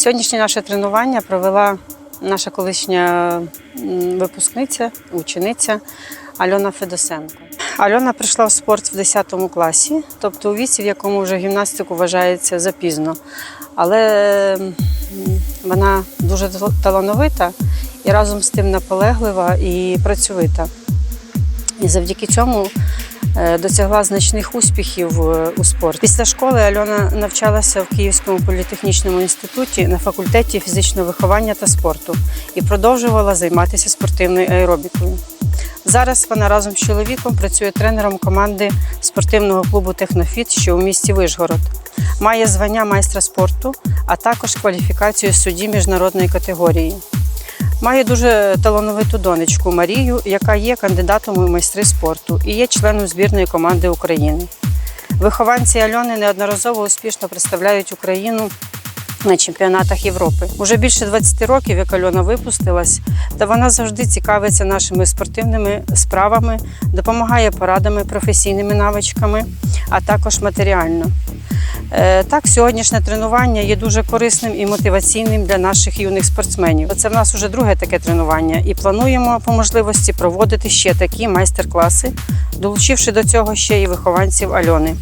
Сьогоднішнє наше тренування провела наша колишня випускниця, учениця Альона Федосенко. Альона прийшла в спорт в 10 класі, тобто у віці, в якому вже гімнастику вважається запізно. Але вона дуже талановита і разом з тим наполеглива і працьовита. І завдяки цьому досягла значних успіхів е, у спорті. Після школи Альона навчалася в Київському політехнічному інституті на факультеті фізичного виховання та спорту і продовжувала займатися спортивною аеробікою. Зараз вона разом з чоловіком працює тренером команди спортивного клубу Технофіт, що у місті Вишгород. Має звання майстра спорту, а також кваліфікацію судді міжнародної категорії. Маю дуже талановиту донечку Марію, яка є кандидатом у майстри спорту і є членом збірної команди України. Вихованці Альони неодноразово успішно представляють Україну на чемпіонатах Європи. Уже більше 20 років, як Альона випустилась, та вона завжди цікавиться нашими спортивними справами, допомагає порадами, професійними навичками, а також матеріально. Е, Так, сьогоднішнє тренування є дуже корисним і мотиваційним для наших юних спортсменів. Це в нас вже друге таке тренування, і плануємо по можливості проводити ще такі майстер-класи, долучивши до цього ще й вихованців Альони.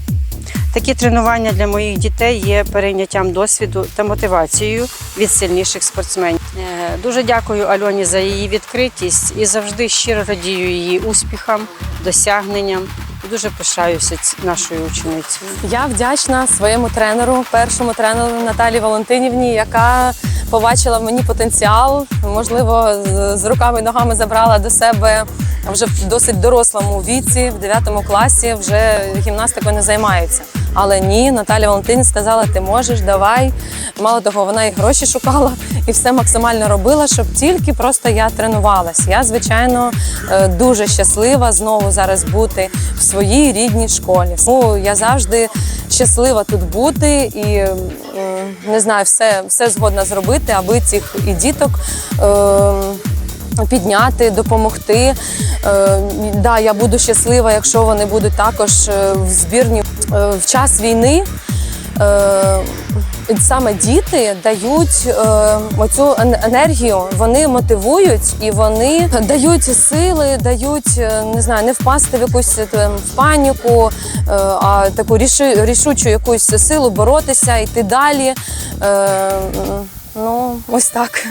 Такі тренування для моїх дітей є перейняттям досвіду та мотивацією від сильніших спортсменів. Е, Дуже дякую Альоні за її відкритість і завжди щиро радію її успіхам, досягненням. Дуже пишаюся нашою ученицею. Я вдячна своєму тренеру, першому тренеру Наталії Валентинівні, яка побачила в мені потенціал. Можливо, з руками і ногами забрала до себе вже в досить дорослому віці, в 9 класі, вже гімнастикою не займається. Але ні, Наталя Валентинівна сказала, ти можеш, давай. Мало того, вона і гроші шукала і все максимально робила, щоб тільки просто я тренувалась. Я, звичайно, е, дуже щаслива знову зараз бути в своїй рідній школі. Тому я завжди щаслива тут бути і не знаю, все, все згодна зробити, аби цих і діток. е, Підняти, допомогти. Е, да, я буду щаслива, якщо вони будуть також е, в збірні Е, в час війни. Саме діти дають е, оцю енергію, вони мотивують і вони дають сили, дають е, не знаю, не впасти в якусь там, в паніку, е, а таку ріши, рішучу якусь силу боротися, йти далі. Е, ну, ось так.